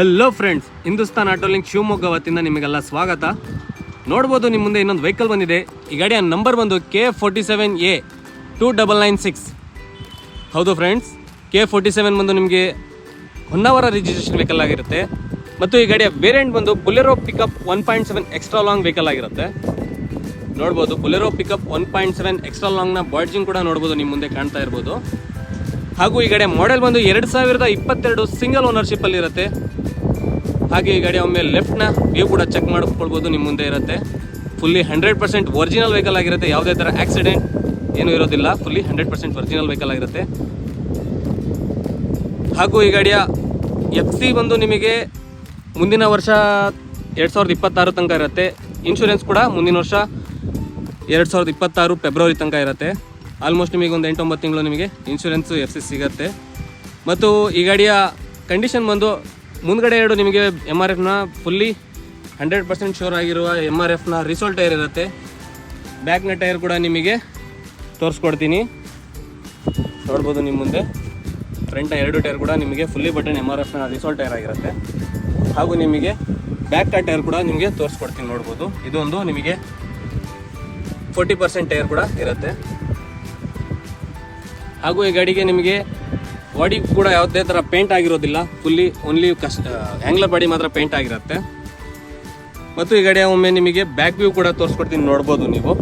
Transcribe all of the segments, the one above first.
Hello friends Hindustan auto link Shivamogga ವತಿಯಿಂದ ನಿಮಗೆಲ್ಲ ಸ್ವಾಗತ. ನೋಡ್ಬೋದು ನಿಮ್ಮ ಮುಂದೆ ಇನ್ನೊಂದು ವೆಹಿಕಲ್ ಬಂದಿದೆ. ಈ ಗಾಡಿಯ ನಂಬರ್ ಬಂದು K forty seven A two double nine six ಹೌದು ಫ್ರೆಂಡ್ಸ್ ಕೆ ಫೋರ್ಟಿ ಸೆವೆನ್ ಬಂದು ನಿಮಗೆ ಹೊನ್ನಾವರ ರಿಜಿಸ್ಟ್ರೇಷನ್ ವೆಹಿಕಲ್ ಆಗಿರುತ್ತೆ. ಮತ್ತು ಈ ಗಾಡಿಯ ವೇರಿಯಂಟ್ ಬಂದು Bolero pickup one point seven extra long vehicle ಆಗಿರುತ್ತೆ. ನೋಡ್ಬೋದು Bolero pickup one point seven extra ಲಾಂಗ್ನ badging ಕೂಡ ನೋಡ್ಬೋದು ನಿಮ್ಮ ಮುಂದೆ ಕಾಣ್ತಾ ಇರ್ಬೋದು. ಹಾಗೂ ಈ ಗಾಡಿಯ ಮಾಡೆಲ್ ಬಂದು ಎರಡು ಸಾವಿರದ ಇಪ್ಪತ್ತೆರಡು ಸಿಂಗಲ್ ಓನರ್ಶಿಪ್ಪಲ್ಲಿ ಇರುತ್ತೆ ಹಾಗೆ ಈ ಗಾಡಿ ಒಮ್ಮೆ ಲೆಫ್ಟ್ನ ವ್ಯೂ ಕೂಡ ಚೆಕ್ ಮಾಡ್ಕೊಳ್ಬೋದು ನಿಮ್ಮ ಮುಂದೆ ಇರುತ್ತೆ. Fully hundred percent original vehicle ಆಗಿರುತ್ತೆ, ಯಾವುದೇ ಥರ ಆಕ್ಸಿಡೆಂಟ್ ಏನೂ ಇರೋದಿಲ್ಲ. Fully hundred percent original vehicle ಆಗಿರುತ್ತೆ. ಹಾಗೂ ಈ ಗಾಡಿಯ ಎಫ್ ಸಿ ಬಂದು ನಿಮಗೆ ಮುಂದಿನ ವರ್ಷ ಎರಡು ಸಾವಿರದ ಇಪ್ಪತ್ತಾರು ತನಕ ಇರುತ್ತೆ. ಇನ್ಶೂರೆನ್ಸ್ ಕೂಡ ಮುಂದಿನ ವರ್ಷ ಎರಡು ಸಾವಿರದ ಇಪ್ಪತ್ತಾರು ಫೆಬ್ರವರಿ ತನಕ ಇರುತ್ತೆ. ಆಲ್ಮೋಸ್ಟ್ ನಿಮಗೆ ಒಂದು ಎಂಟೊಂಬತ್ತು ತಿಂಗಳು ನಿಮಗೆ ಇನ್ಶೂರೆನ್ಸು ಎಫ್ ಸಿ ಸಿಗುತ್ತೆ. ಮತ್ತು ಈ ಗಾಡಿಯ ಕಂಡೀಷನ್ ಬಂದು ಮುಂದ್ಗಡೆ ಎರಡು ನಿಮಗೆ ಎಂ ಆರ್ ಎಫ್ನ ಫುಲ್ಲಿ ಹಂಡ್ರೆಡ್ ಪರ್ಸೆಂಟ್ ಶೋರ್ ಆಗಿರುವ ಎಂ ಆರ್ ಎಫ್ನ ರಿಸೋಲ್ ಟೈರ್ ಇರುತ್ತೆ. ಬ್ಯಾಕ್ನ ಟೈರ್ ಕೂಡ ನಿಮಗೆ ತೋರಿಸ್ಕೊಡ್ತೀನಿ. ನೋಡ್ಬೋದು ನಿಮ್ಮ ಮುಂದೆ. ಫ್ರಂಟ್ನ ಎರಡು ಟೈರ್ ಕೂಡ ನಿಮಗೆ ಫುಲ್ಲಿ ಬಟನ್ ಎಂ ಆರ್ ಎಫ್ನ ರಿಸೋಲ್ ಟೈರ್ ಆಗಿರುತ್ತೆ. ಹಾಗೂ ನಿಮಗೆ ಬ್ಯಾಕ್ ಟೈರ್ ಕೂಡ ನಿಮಗೆ ತೋರಿಸ್ಕೊಡ್ತೀನಿ ನೋಡ್ಬೋದು. ಇದೊಂದು ನಿಮಗೆ ಫೋರ್ಟಿ ಪರ್ಸೆಂಟ್ ಟೈರ್ ಕೂಡ ಇರುತ್ತೆ. ಹಾಗೂ ಈ ಗಾಡಿಗೆ ನಿಮಗೆ ಬಾಡಿ ಕೂಡ ಯಾವುದೇ ಥರ ಪೇಂಟ್ ಆಗಿರೋದಿಲ್ಲ. ಫುಲ್ಲಿ ಓನ್ಲಿ ಕಸ್ ಆ್ಯಂಗ್ಲರ್ ಬಾಡಿ ಮಾತ್ರ ಪೇಂಟ್ ಆಗಿರುತ್ತೆ. ಮತ್ತು ಈ ಕಡೆ ಒಮ್ಮೆ ನಿಮಗೆ ಬ್ಯಾಕ್ ವ್ಯೂ ಕೂಡ ತೋರಿಸ್ಕೊಡ್ತೀನಿ, ನೋಡ್ಬೋದು ನೀವು.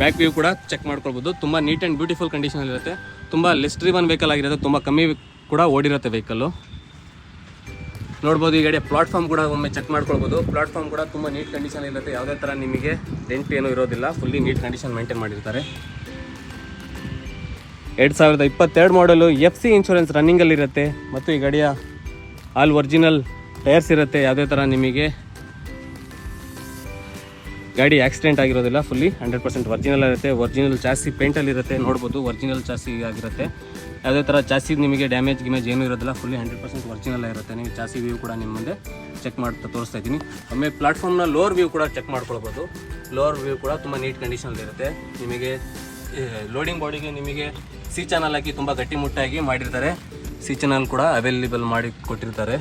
ಬ್ಯಾಕ್ ವ್ಯೂ ಕೂಡ ಚೆಕ್ ಮಾಡ್ಕೊಳ್ಬೋದು. ತುಂಬ ನೀಟ್ ಆ್ಯಂಡ್ ಬ್ಯೂಟಿಫುಲ್ ಕಂಡೀಷನ್ ಇರುತ್ತೆ. ತುಂಬ ಲೆಸ್ ಡ್ರಿವನ್ ವೆಹಿಕಲ್ ಆಗಿರುತ್ತೆ, ತುಂಬ ಕಮ್ಮಿ ಕೂಡ ಓಡಿರುತ್ತೆ ವೆಹಿಕಲ್ಲು ನೋಡ್ಬೋದು ಈ ಕಡೆ ಪ್ಲಾಟ್ಫಾರ್ಮ್ ಕೂಡ ಒಮ್ಮೆ ಚೆಕ್ ಮಾಡ್ಕೊಳ್ಬೋದು. ಪ್ಲಾಟ್ಫಾರ್ಮ್ ಕೂಡ ತುಂಬ ನೀಟ್ ಕಂಡೀಷನ್ ಇರುತ್ತೆ. ಯಾವುದೇ ಥರ ನಿಮಗೆ ಡೆಂಟ್ ಏನೂ ಇರೋದಿಲ್ಲ. ಫುಲ್ಲಿ ನೀಟ್ ಕಂಡೀಷನ್ ಮೇಂಟೈನ್ ಮಾಡಿರ್ತಾರೆ. ಎರಡು ಸಾವಿರದ ಇಪ್ಪತ್ತೆರಡು ಮಾಡಲು ಎಫ್ ಸಿ ಇನ್ಶೂರೆನ್ಸ್ ರನ್ನಿಂಗಲ್ಲಿರುತ್ತೆ ಮತ್ತು ಈ ಗಾಡಿಯ ಆಲ್ ಒರಿಜಿನಲ್ ಟೈರ್ಸ್ ಇರುತ್ತೆ. ಯಾವುದೇ ಥರ ನಿಮಗೆ ಗಾಡಿ ಆಕ್ಸಿಡೆಂಟ್ ಆಗಿರೋದಿಲ್ಲ ಫುಲ್ಲಿ ಹಂಡ್ರೆಡ್ ಪರ್ಸೆಂಟ್ ಒರಿಜಿನಲ್ ಇರುತ್ತೆ. ಒರಿಜಿನಲ್ ಜಾಸ್ತಿ ಪೇಂಟಲ್ಲಿ ಇರುತ್ತೆ. ನೋಡ್ಬೋದು ಒರಿಜಿನಲ್ ಜಾಸ್ತಿ ಆಗಿರುತ್ತೆ. ಯಾವುದೇ ಥರ ಜಾಸ್ತಿ ನಿಮಗೆ ಡ್ಯಾಮೇಜ್ ಗಿಮೇಜ್ ಏನೂ ಇರೋದಿಲ್ಲ. ಫುಲ್ಲಿ ಹಂಡ್ರೆಡ್ ಪರ್ಸೆಂಟ್ ಒರಿಜಿನಲ್ ಇರುತ್ತೆ ನೀವು ಜಾಸ್ತಿ ವ್ಯೂ ಕೂಡ ನಿಮ್ಮ ಮುಂದೆ ಚೆಕ್ ಮಾಡ್ತಾ ತೋರಿಸ್ತಾ ಇದ್ದೀನಿ. ಆಮೇಲೆ ಪ್ಲಾಟ್ಫಾರ್ಮ್ನ ಲೋವರ್ ವ್ಯೂ ಕೂಡ ಚೆಕ್ ಮಾಡ್ಕೊಳ್ಬೋದು. ಲೋವರ್ ವ್ಯೂ ಕೂಡ ತುಂಬ ನೀಟ್ ಕಂಡೀಷನಲ್ಲಿ ಇರುತ್ತೆ. ನಿಮಗೆ ಲೋಡಿಂಗ್ ಬಾಡಿಗೆ ನಿಮಗೆ ಸಿ ಚಾನಲ್ ಹಾಕಿ ತುಂಬ ಗಟ್ಟಿಮುಟ್ಟಾಗಿ ಮಾಡಿರ್ತಾರೆ. ಸಿ ಚಾನಲ್ ಕೂಡ ಅವೈಲೇಬಲ್ ಮಾಡಿ ಕೊಟ್ಟಿರ್ತಾರೆ.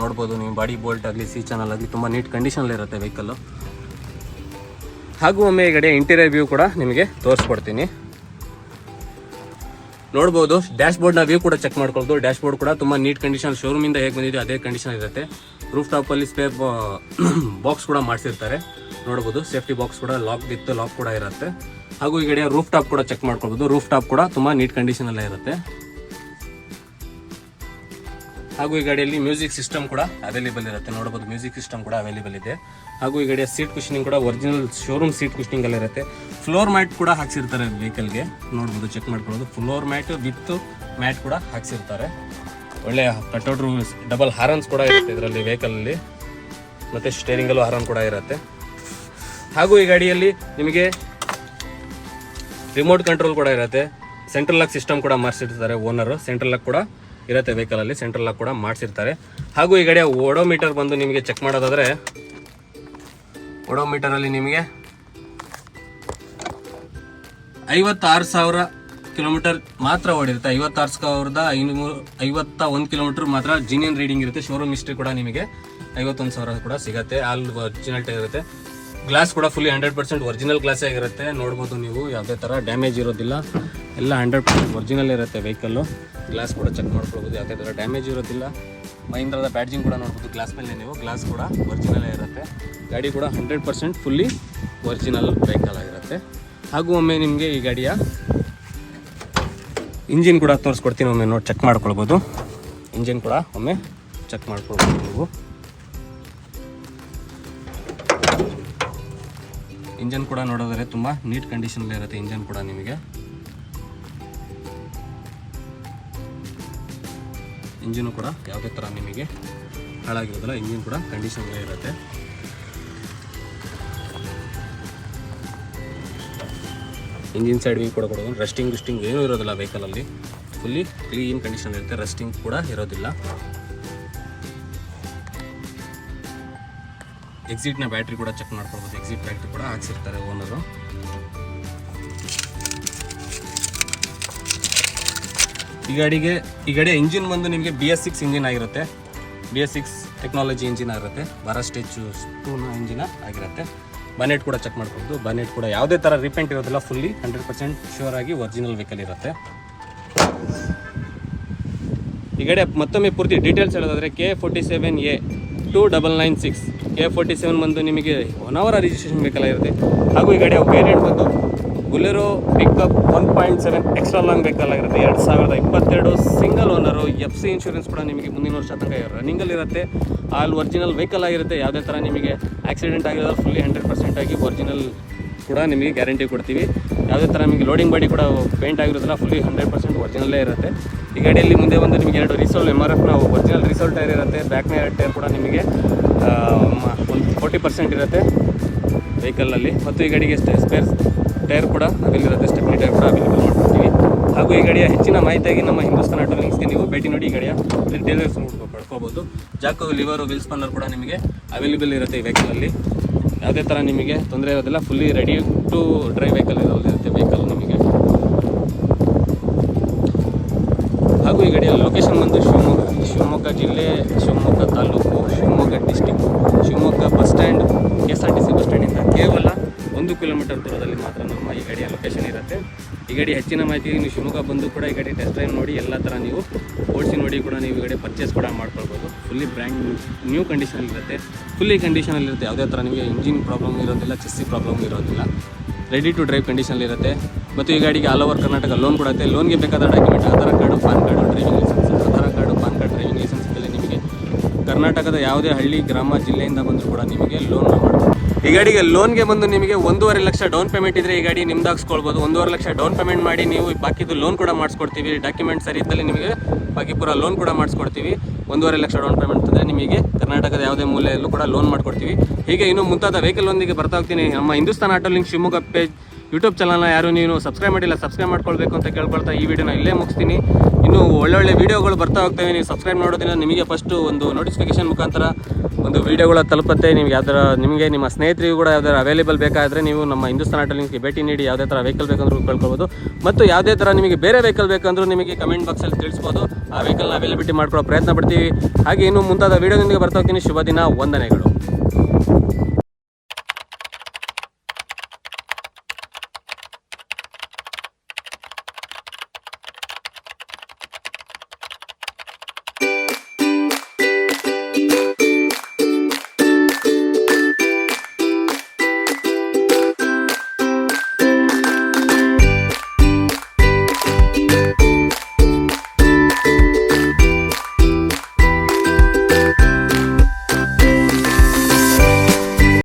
ನೋಡ್ಬೋದು ನೀವು ಬಾಡಿ ಬೋಲ್ಟ್ ಆಗಲಿ, ಸಿ ಚಾನಲ್ ಆಗಲಿ ತುಂಬ ನೀಟ್ ಕಂಡೀಷನಲ್ಲಿ ಇರುತ್ತೆ ವೆಹಿಕಲ್ಲು ಹಾಗೂ ಒಮ್ಮೆ ಈ ಕಡೆ ಇಂಟೀರಿಯರ್ ವ್ಯೂ ಕೂಡ ನಿಮಗೆ ತೋರಿಸ್ಕೊಡ್ತೀನಿ. ನೋಡ್ಬೋದು ಡ್ಯಾಶ್ ಬೋರ್ಡ್ನ ವ್ಯೂ ಕೂಡ ಚೆಕ್ ಮಾಡ್ಕೊಳ್ಬೋದು. ಡ್ಯಾಶ್ ಬೋರ್ಡ್ ಕೂಡ ತುಂಬ ನೀಟ್ ಕಂಡೀಷನ್ ಶೋರೂಮಿಂದ ಹೇಗೆ ಬಂದಿದೆ ಅದೇ ಕಂಡೀಷನ್ ಇರುತ್ತೆ. ರೂಫ್ ಟಾಪಲ್ಲಿ ಸ್ಪೇರ್ ಬಾಕ್ಸ್ ಕೂಡ ಮಾಡಿಸಿರ್ತಾರೆ. ನೋಡ್ಬೋದು ಸೇಫ್ಟಿ ಬಾಕ್ಸ್ ಕೂಡ ಲಾಕ್ ಇತ್ತು ಲಾಕ್ ಕೂಡ ಇರುತ್ತೆ. ಹಾಗೂ ಈ ಕಡೆ ರೂಫ್ ಟಾಪ್ ಕೂಡ ಚೆಕ್ ಮಾಡ್ಕೊಳ್ಬೋದು. ರೂಫ್ ಟಾಪ್ ಕೂಡ ತುಂಬ ನೀಟ್ ಕಂಡೀಷನ್ ಅಲ್ಲೇ ಇರುತ್ತೆ. ಹಾಗೂ ಈ ಗಾಡಿಯಲ್ಲಿ ಮ್ಯೂಸಿಕ್ ಸಿಸ್ಟಮ್ ಕೂಡ ಅವೈಲೇಬಲ್ ಇರುತ್ತೆ. ನೋಡಬಹುದು ಮ್ಯೂಸಿಕ್ ಸಿಸ್ಟಮ್ ಕೂಡ ಅವೈಲೇಬಲ್ ಇದೆ. ಹಾಗೂ ಈ ಗಾಡಿಯ ಸೀಟ್ ಕುಷನಿಂಗ್ ಕೂಡ ಒರಿಜಿನಲ್ ಶೋರೂಮ್ ಸೀಟ್ ಕುಷನಿಂಗ್ ಅಲ್ಲಿ ಇರುತ್ತೆ. ಫ್ಲೋರ್ ಮ್ಯಾಟ್ ಕೂಡ ಹಾಕ್ಸಿರ್ತಾರೆ ವೆಹಿಕಲ್ಗೆ ನೋಡ್ಬೋದು ಚೆಕ್ ಮಾಡ್ಕೊಳ್ಳೋದು ಫ್ಲೋರ್ ಮ್ಯಾಟ್ ವಿತ್ ಮ್ಯಾಟ್ ಕೂಡ ಹಾಕ್ಸಿರ್ತಾರೆ. ಒಳ್ಳೆ ಕಟ್ಔಟ್ ಡಬಲ್ ಹಾರನ್ಸ್ ಕೂಡ ಇರುತ್ತೆ ಇದರಲ್ಲಿ ವೆಹಿಕಲಲ್ಲಿ ಮತ್ತು ಸ್ಟೇರಿಂಗಲ್ಲೂ ಹಾರನ್ ಕೂಡ ಇರುತ್ತೆ. ಹಾಗೂ ಈ ಗಾಡಿಯಲ್ಲಿ ನಿಮಗೆ ರಿಮೋಟ್ ಕಂಟ್ರೋಲ್ ಕೂಡ ಇರುತ್ತೆ. ಸೆಂಟ್ರಲ್ ಲಾಕ್ ಸಿಸ್ಟಮ್ ಕೂಡ ಮಾಡಿಸಿರ್ತಾರೆ ಓನರು ಸೆಂಟ್ರಲ್ ಲಾಕ್ ಕೂಡ ಇರುತ್ತೆ ವೆಹಿಕಲಲ್ಲಿ ಸೆಂಟ್ರಲ್ ಲಾಕ್ ಕೂಡ ಮಾಡಿಸಿರ್ತಾರೆ. ಹಾಗೂ ಈ ಕಡೆ ಓಡೋಮೀಟರ್ ಬಂದು ನಿಮಗೆ ಚೆಕ್ ಮಾಡೋದಾದರೆ ಓಡೋಮೀಟರಲ್ಲಿ ನಿಮಗೆ ಐವತ್ತಾರು ಸಾವಿರ ಕಿಲೋಮೀಟರ್ ಮಾತ್ರ ಓಡಿರುತ್ತೆ. ಐವತ್ತಾರು ಸಾವಿರದ ಐನೂರು, ಐವತ್ತ ಒಂದು ಕಿಲೋಮೀಟರ್ ಮಾತ್ರ ಜಿನಿಯನ್ ರೀಡಿಂಗ್ ಇರುತ್ತೆ. ಶೋರೂಮ್ ಹಿಸ್ಟ್ರಿ ಕೂಡ ನಿಮಗೆ ಐವತ್ತೊಂದು ಸಾವಿರ ಕೂಡ ಸಿಗುತ್ತೆ. ಆಲ್ ಒರಿಜಿನಲ್ ಇರುತ್ತೆ. ಗ್ಲಾಸ್ ಕೂಡ fully hundred percent original glass ಆಗಿರುತ್ತೆ. ನೋಡ್ಬೋದು ನೀವು ಯಾವುದೇ ಥರ ಡ್ಯಾಮೇಜ್ ಇರೋದಿಲ್ಲ. ಎಲ್ಲ ಹಂಡ್ರೆಡ್ ಪರ್ಸೆಂಟ್ ಒರಿಜಿನಲ್ ಇರುತ್ತೆ ವೆಹಿಕಲ್ಲು ಗ್ಲಾಸ್ ಕೂಡ ಚೆಕ್ ಮಾಡ್ಕೊಳ್ಬೋದು, ಯಾವುದೇ ಥರ ಡ್ಯಾಮೇಜ್ ಇರೋದಿಲ್ಲ. ಮಹೀಂದ್ರದ ಬ್ಯಾಡ್ಜಿಂಗ್ ಕೂಡ ನೋಡ್ಬೋದು ಗ್ಲಾಸ್ ಮೇಲೆ ನೀವು. ಗ್ಲಾಸ್ ಕೂಡ ಒರಿಜಿನಲೇ ಇರುತ್ತೆ ಗಾಡಿ ಕೂಡ hundred percent fully original vehicle ಆಗಿರುತ್ತೆ. ಹಾಗೂ ಒಮ್ಮೆ ನಿಮಗೆ ಈ ಗಾಡಿಯ ಇಂಜಿನ್ ಕೂಡ ತೋರಿಸ್ಕೊಡ್ತೀನಿ, ಒಮ್ಮೆ ನೋಡಿ ಚೆಕ್ ಮಾಡ್ಕೊಳ್ಬೋದು. ಇಂಜಿನ್ ಕೂಡ ಒಮ್ಮೆ ಚೆಕ್ ಮಾಡ್ಕೊಳ್ಬೋದು ನೀವು. ಇಂಜನ್ ಕೂಡ ನೋಡೋದರೆ ತುಂಬ ನೀಟ್ ಕಂಡೀಷನಲ್ಲಿ ಇರುತ್ತೆ ಇಂಜನ್ ಕೂಡ ನಿಮಗೆ. ಇಂಜಿನು ಕೂಡ ಯಾವುದೇ ಥರ ನಿಮಗೆ ಹಾಳಾಗಿರೋದಿಲ್ಲ, ಇಂಜಿನ್ ಕೂಡ ಕಂಡೀಷನಲ್ಲೇ ಇರುತ್ತೆ. ಇಂಜಿನ್ ಸೈಡ್ ವ್ಯೂ ಕೂಡ ಕೊಡೋದು ರೆಸ್ಟಿಂಗ್ ಗಿಸ್ಟಿಂಗ್ ಏನೂ ಇರೋದಿಲ್ಲ ವೆಹಿಕಲಲ್ಲಿ ಫುಲ್ಲಿ ಕ್ಲೀನ್ ಕಂಡೀಷನ್ ಇರುತ್ತೆ ರೆಸ್ಟಿಂಗ್ ಕೂಡ ಇರೋದಿಲ್ಲ. ಎಕ್ಸಿಟ್ನ ಬ್ಯಾಟ್ರಿ ಕೂಡ ಚೆಕ್ ಮಾಡ್ಕೊಳ್ಬೋದು. ಎಕ್ಸಿಟ್ ಬ್ಯಾಟ್ರಿ ಕೂಡ ಹಾಕ್ಸಿರ್ತಾರೆ ಓನರು ಈ ಗಾಡಿಗೆ, ಈ ಗಾಡಿಯ ಇಂಜಿನ್ ಬಂದು ನಿಮಗೆ ಬಿ ಎಸ್ ಸಿಕ್ಸ್ ಇಂಜಿನ್ ಆಗಿರುತ್ತೆ. B S six technology engine ಆಗಿರುತ್ತೆ. ಬರ ಸ್ಟೇಚು ಟೂನ ಇಂಜಿನ ಆಗಿರುತ್ತೆ. ಬನೆಟ್ ಕೂಡ ಚೆಕ್ ಮಾಡ್ಬೋದು ಬನೆಟ್ ಕೂಡ ಯಾವುದೇ ಥರ ರಿಪೇಂಟ್ ಇರೋದಿಲ್ಲ ಫುಲ್ಲಿ ಹಂಡ್ರೆಡ್ ಪರ್ಸೆಂಟ್ ಶ್ಯೂರ್ ಆಗಿ ಒರಿಜಿನಲ್ ವೆಹಿಕಲ್ ಇರುತ್ತೆ. ಈ ಗಾಡಿ ಮತ್ತೊಮ್ಮೆ ಪೂರ್ತಿ ಡೀಟೇಲ್ಸ್ ಹೇಳೋದಾದ್ರೆ K forty seven A two double nine six K forty seven ಬಂದು ನಿಮಗೆ ಒನ್ ಅವರ ರಿಜಿಸ್ಟ್ರೇಷನ್ ಇರುತ್ತೆ. ಹಾಗೂ ಈ ಗಾಡಿಯ ವೇರಿಯಂಟ್ ಬಂದು Bolero pickup one point seven extra long ಬೇಕಾಗಿರುತ್ತೆ ಎರಡು ಸಾವಿರದ ಇಪ್ಪತ್ತೆರಡು single owner F C insurance ಕೂಡ ನಿಮಗೆ ಮುಂದಿನ ವರ್ಷ ತನಕ ರನ್ನಿಂಗಲ್ಲಿ ಇರುತ್ತೆ. ಆಲ್ ಒರಿಜಿನಲ್ ವೆಹಿಕಲ್ ಆಗಿರುತ್ತೆ. ಯಾವುದೇ ಥರ ನಿಮಗೆ ಆಕ್ಸಿಡೆಂಟ್ ಆಗಿರೋದು ಫುಲ್ಲಿ ಹಂಡ್ರೆಡ್ ಪರ್ಸೆಂಟ್ ಆಗಿ ಒರಿಜಿನಲ್ ಕೂಡ ನಿಮಗೆ ಗ್ಯಾರಂಟಿ ಕೊಡ್ತೀವಿ. ಯಾವುದೇ ಥರ ನಿಮಗೆ ಲೋಡಿಂಗ್ ಬಾಡಿ ಕೂಡ ಪೇಂಟ್ ಆಗಿರೋದಿಲ್ಲ ಫುಲ್ಲಿ ಹಂಡ್ರೆಡ್ ಪರ್ಸೆಂಟ್ ಒರಿಜಿನಲ್ಲೇ ಇರುತ್ತೆ. ಈ ಗಾಡಿಯಲ್ಲಿ ಮುಂದೆ ಬಂದು ನಿಮಗೆ ಎರಡು ರಿಸೋಲ್ ಎಂ ಆರ್ ಎಫ್ನ ಒರಿಜಿನಲ್ ರಿಸೋಲ್ ಟೈರ್ ಇರುತ್ತೆ. ಬ್ಯಾಕ್ನ ಎರಡು ಟೈರ್ ಕೂಡ ನಿಮಗೆ ಒಂದು ಫೋರ್ಟಿ ಪರ್ಸೆಂಟ್ ಇರುತ್ತೆ ವೆಹಿಕಲಲ್ಲಿ ಮತ್ತು ಈ ಗಾಡಿಗೆ ಸ್ಪೇರ್ ಟೈರ್ ಕೂಡ ಅವೈಲಿರುತ್ತೆ ಸ್ಟೆಪ್ನಿ ಟೈರ್ ಕೂಡ ಅವೈಲೇಬಲ್ ಮಾಡ್ಕೊಡ್ತೀವಿ. ಹಾಗೂ ಈ ಗಾಡಿಯ ಹೆಚ್ಚಿನ ಮಾಹಿತಿಯಾಗಿ ನಮ್ಮ ಹಿಂದೂಸ್ತಾನ್ ಆಟೋ ಲಿಂಕ್ಸ್ಗೆ ನೀವು ಭೇಟಿ ನೋಡಿ ಈ ಗಾಡಿಯ ಡೀಟೇಲ್ಸ್ ಪಡ್ಕೋಬೋದು. ಜಾಕು ಲಿವರು ವೀಲ್ ಸ್ಪನ್ನರ್ ಕೂಡ ನಿಮಗೆ ಅವೈಲೇಬಲ್ ಇರುತ್ತೆ ಈ ವೆಹಿಕಲಲ್ಲಿ ಯಾವುದೇ ಥರ ನಿಮಗೆ ತೊಂದರೆ ಇರೋದಿಲ್ಲ fully ready to drive vehicle ಇರೋದಿರುತ್ತೆ vehicle ನಿಮಗೆ. ಗಾಡಿಯ ಲೊಕೇಶನ್ ಬಂದು ಶಿವಮೊಗ್ಗ ಶಿವಮೊಗ್ಗ ಜಿಲ್ಲೆ, Shivamogga taluk, Shivamogga district Shivamogga bus stand K S R T C bus ಸ್ಟ್ಯಾಂಡಿಂದ ಕೇವಲ ಒಂದು ಕಿಲೋಮೀಟರ್ ದೂರದಲ್ಲಿ ಮಾತ್ರ ನಮ್ಮ ಈ ಗಾಡಿಯ ಲೊಕೇಶನ್ ಇರುತ್ತೆ. ಈ ಗಾಡಿ ಹೆಚ್ಚಿನ ಮಾಹಿತಿ ನೀವು ಶಿವಮೊಗ್ಗ ಬಂದು ಕೂಡ ಈ ಗಾಡಿ ಟೆಸ್ಟ್ ಡ್ರೈವ್ ನೋಡಿ, ಎಲ್ಲ ಥರ ನೀವು ಓಡಿಸಿ ನೋಡಿ ಕೂಡ ನೀವು ಈ ಪರ್ಚೇಸ್ ಕೂಡ ಮಾಡ್ಕೊಳ್ಬೋದು. ಫುಲ್ಲಿ ಬ್ರ್ಯಾಂಡ್ ನ್ಯೂ ಕಂಡೀಷನ್ ಇರುತ್ತೆ. ಫುಲ್ಲಿ ಕಂಡೀಷನಲ್ಲಿರುತ್ತೆ ಯಾವುದೇ ಥರ ನಿಮಗೆ ಇಂಜಿನ್ ಪ್ರಾಬ್ಲಮ್ ಇರೋದಿಲ್ಲ ಚೆಸ್ಸಿ ಪ್ರಾಬ್ಲಮ್ ಇರೋದಿಲ್ಲ. ರೆಡಿ ಟು ಡ್ರೈವ್ ಕಂಡೀಷನಲ್ಲಿ ಇರುತ್ತೆ. ಮತ್ತು ಈ ಗಾಡಿಗೆ ಆಲ್ ಓವರ್ ಕರ್ನಾಟಕ ಲೋನ್ ಕೊಡುತ್ತೆ ಲೋನ್ಗೆ ಬೇಕಾದ document Aadhaar card, PAN card driving licence Aadhaar card, PAN card driving licence ಇದ್ದಲ್ಲಿ ನಿಮಗೆ ಕರ್ನಾಟಕದ ಯಾವುದೇ ಹಳ್ಳಿ, ಗ್ರಾಮ, ಜಿಲ್ಲೆಯಿಂದ ಬಂದರೂ ಕೂಡ ನಿಮಗೆ ಲೋನ್ ಈ ಗಾಡಿಗೆ ಲೋನ್ಗೆ ಬಂದು ನಿಮಗೆ ಒಂದೂವರೆ ಲಕ್ಷ ಡೌನ್ ಪೇಮೆಂಟ್ ಇದ್ದರೆ ಈ ಗಾಡಿ ನಿಮ್ದಾಗಿಸ್ಕೊಳ್ಬೋದು ಒಂದೂವರೆ ಲಕ್ಷ ಡೌನ್ ಪೇಮೆಂಟ್ ಮಾಡಿ ನೀವು ಬಾಕಿದು ಲೋನ್ ಕೂಡ ಮಾಡಿಸ್ಕೊಡ್ತೀವಿ. ಡಾಕ್ಯುಮೆಂಟ್ ಸರಿ ಇದ್ದಲ್ಲಿ ನಿಮಗೆ ಬಾಕಿ ಪೂರ ಲೋನ್ ಕೂಡ ಮಾಡಿಸ್ಕೊಡ್ತೀವಿ. ಒಂದೂವರೆ ಲಕ್ಷ ಡೌನ್ ಪೇಮೆಂಟ್ ಅಂದರೆ ನಿಮಗೆ ಕರ್ನಾಟಕದ ಯಾವುದೇ ಮೂಲೆಯಲ್ಲೂ ಕೂಡ ಲೋನ್ ಮಾಡಿಕೊಡ್ತೀವಿ. ಹೀಗೆ ಇನ್ನು ಮುಂತಾದ ವೆಹಿಕಲ್ ಒಂದಿಗೆ ಬರ್ತಾ ಹೋಗ್ತೀನಿ. ನಮ್ಮ Hindustan auto link Shivamogga page YouTube ಚಾನಲ್ನ ಯಾರು ನೀನು ಸಬ್ಸ್ಕ್ರೈಬ್ ಮಾಡಿಲ್ಲ, ಸಬ್ಸ್ಕ್ರೈಬ್ ಮಾಡ್ಕೊಳ್ಬೇಕು ಅಂತ ಕೇಳ್ಕೊಳ್ತಾ ಈ ವಿಡಿಯೋನ ಇಲ್ಲೇ ಮುಗಿಸ್ತೀನಿ. ಇನ್ನು ಒಳ್ಳೊಳ್ಳೆ ವೀಡಿಯೋಗಳು ಬರ್ತಾ ಹೋಗ್ತವೆ ನೀವು ಸಬ್ಸ್ಕ್ರೈಬ್ ಮಾಡೋದ್ರಿಂದ ನಿಮಗೆ ಫಸ್ಟು ಒಂದು ನೋಟಿಫಿಕೇಶನ್ ಮುಖಾಂತರ ಒಂದು ವೀಡಿಯೋಗಳ ತಲುಪುತ್ತೆ. ನಿಮ್ಗೆ ಯಾವ್ದಾರ, ನಿಮಗೆ ನಿಮ್ಮ ಸ್ನೇಹಿತರಿಗೂ ಕೂಡ ಯಾವ್ದಾರ ಅವೈಲೇಬಲ್ ಬೇಕಾದರೆ ನೀವು ನಮ್ಮ ಹಿಂದೂಸ್ತಾನ್ ಆಟೋ ಲಿಂಕ್ಗೆ ಭೇಟಿ ನೀಡಿ ಯಾವುದೇ ಥರ ವೆಹಿಕಲ್ ಬೇಕಂದ್ರೂ ಕಳ್ಕೊಬೋದು ಮತ್ತು ಯಾವುದೇ ಥರ ನಿಮಗೆ ಬೇರೆ ವೆಹಿಕಲ್ ಬೇಕಂದ್ರೂ ನಿಮಗೆ ಕಮೆಂಟ್ ಬಾಕ್ಸಲ್ಲಿ ತಿಳಿಸ್ಬೋದು. ಆ ವೆಹಿಕಲ್ನ ಅವೈಲಬಿಲಿಟಿ ಮಾಡ್ಕೊಳ್ಳೋ ಪ್ರಯತ್ನ ಪಡ್ತೀವಿ. ಹಾಗೆ ಇನ್ನು ಮುಂತಾದ ವೀಡಿಯೋದೊಂದಿಗೆ ಬರ್ತಾ ಹೋಗ್ತೀನಿ. ಶುಭ ದಿನ, ವಂದನೆಗಳು.